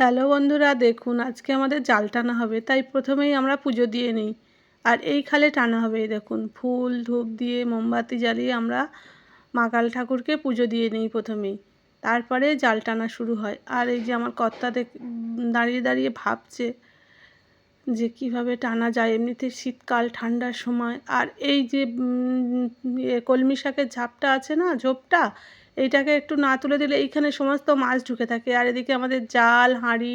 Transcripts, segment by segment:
Hello বন্ধুরা, দেখুন আজকে আমাদের জাল টানা হবে, তাই প্রথমেই আমরা পুজো দিয়ে নিই। আর এই খালে টানা হবে দেখুন, ফুল ধূপ দিয়ে মোমবাতি জ্বালিয়ে আমরা মাকাল ঠাকুরকে পুজো দিয়ে নিই প্রথমেই। তারপরে জাল টানা শুরু হয়। আর এই যে আমার কর্তা দেখ, দাঁড়িয়ে দাঁড়িয়ে ভাবছে যে কীভাবে টানা যায়, এমনিতে শীতকাল, ঠান্ডার সময়। আর এই যে কলমি শাকের ঝাপটা আছে না, ঝোপটা এইটাকে একটু না তুলে দিলে এইখানে সমস্ত মাছ ঢুকে থাকে। আর এদিকে আমাদের জাল, হাঁড়ি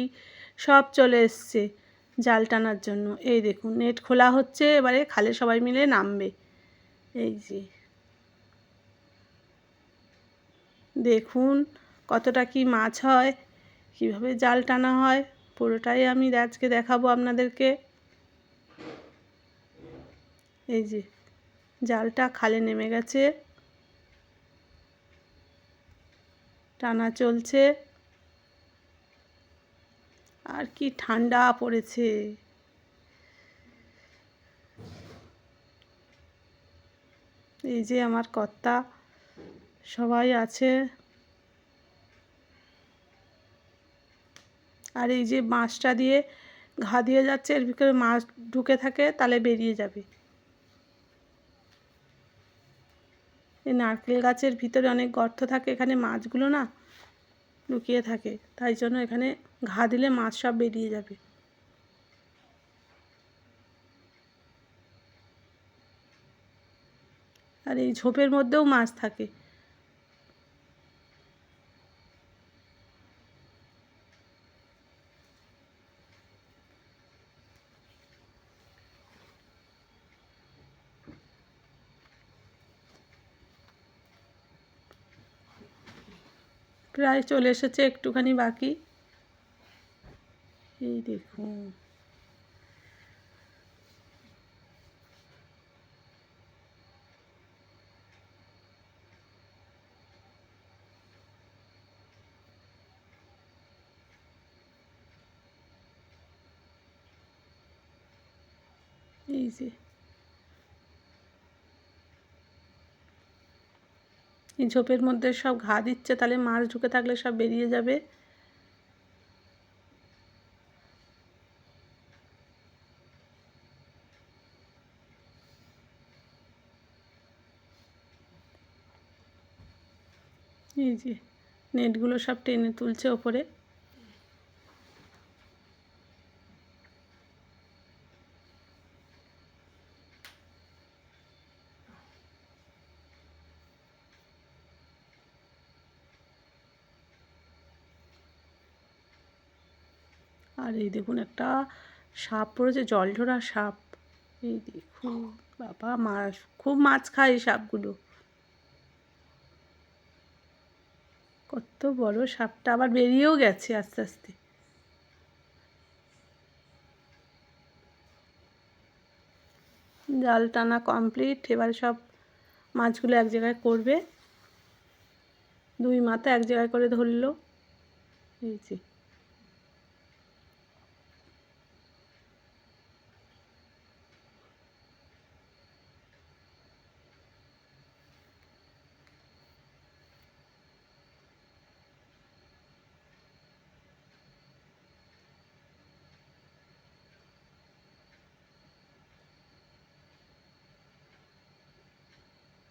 সব চলে এসছে জাল টানার জন্য। এই দেখুন, নেট খোলা হচ্ছে, এবারে খালে সবাই মিলে নামবে। এই যে। দেখুন কতটা কি মাছ হয়, কীভাবে জাল টানা হয়, পুরোটাই আমি আজকে দেখাবো আপনাদেরকে। এই যে, জালটা খালে নেমে গেছে। টানা চলছে। আর কি ঠান্ডা পড়েছে। এই যে আমার কর্তা, সবাই আছে। আর এই যে মাছটা দিয়ে ঘা দিয়ে যাচ্ছে, এর ভিতরে মাছ ঢুকে থাকে, তাহলে বেরিয়ে যাবে। এই নারকেল গাছের ভিতরে অনেক গর্ত থাকে, এখানে মাছগুলো না লুকিয়ে থাকে, তাই জন্য এখানে ঘা দিলে মাছ সব বেরিয়ে যাবে। আর এই ঝোপের মধ্যেও মাছ থাকে। প্রায় চলে এসেছে একটুখানি বাকি। এই দেখুন এই যে। এই ঝোপের মধ্যে সব ঘা দিচ্ছে, তাহলে মাছ ঢুকে থাকলে সব বেরিয়ে যাবে। এই যে, নেটগুলো সব টেনে তুলছে ওপরে। আর এই দেখুন একটা সাপ পড়েছে, জল ঢোরা সাপ। এই দেখুন, বাবা মাছ খুব মাছ খায় এই সাপগুলো। কত বড় সাপটা, আবার বেরিয়েও গেছে আস্তে আস্তে। জাল টানা কমপ্লিট এবারে সব মাছগুলো এক জায়গায় করবে। দুই মাথা এক জায়গায় করে ধরলো। এই যে।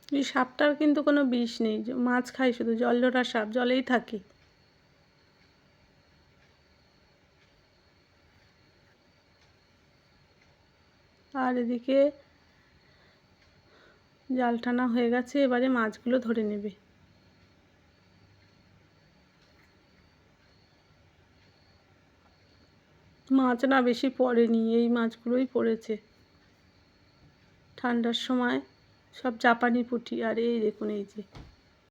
এই সাপটার কিন্তু কোনো বিষ নেই মাছ খায় শুধু, জল ধরা সাপ, জলেই থাকে। আর এদিকে জাল টানা হয়ে গেছে, এবারে মাছগুলো ধরে নেবে। মাছ না বেশি পড়েনি, এই মাছগুলোই পড়েছে। ঠান্ডার সময় সব জাপানি পুঁটি আর এই দেখুন এই যে।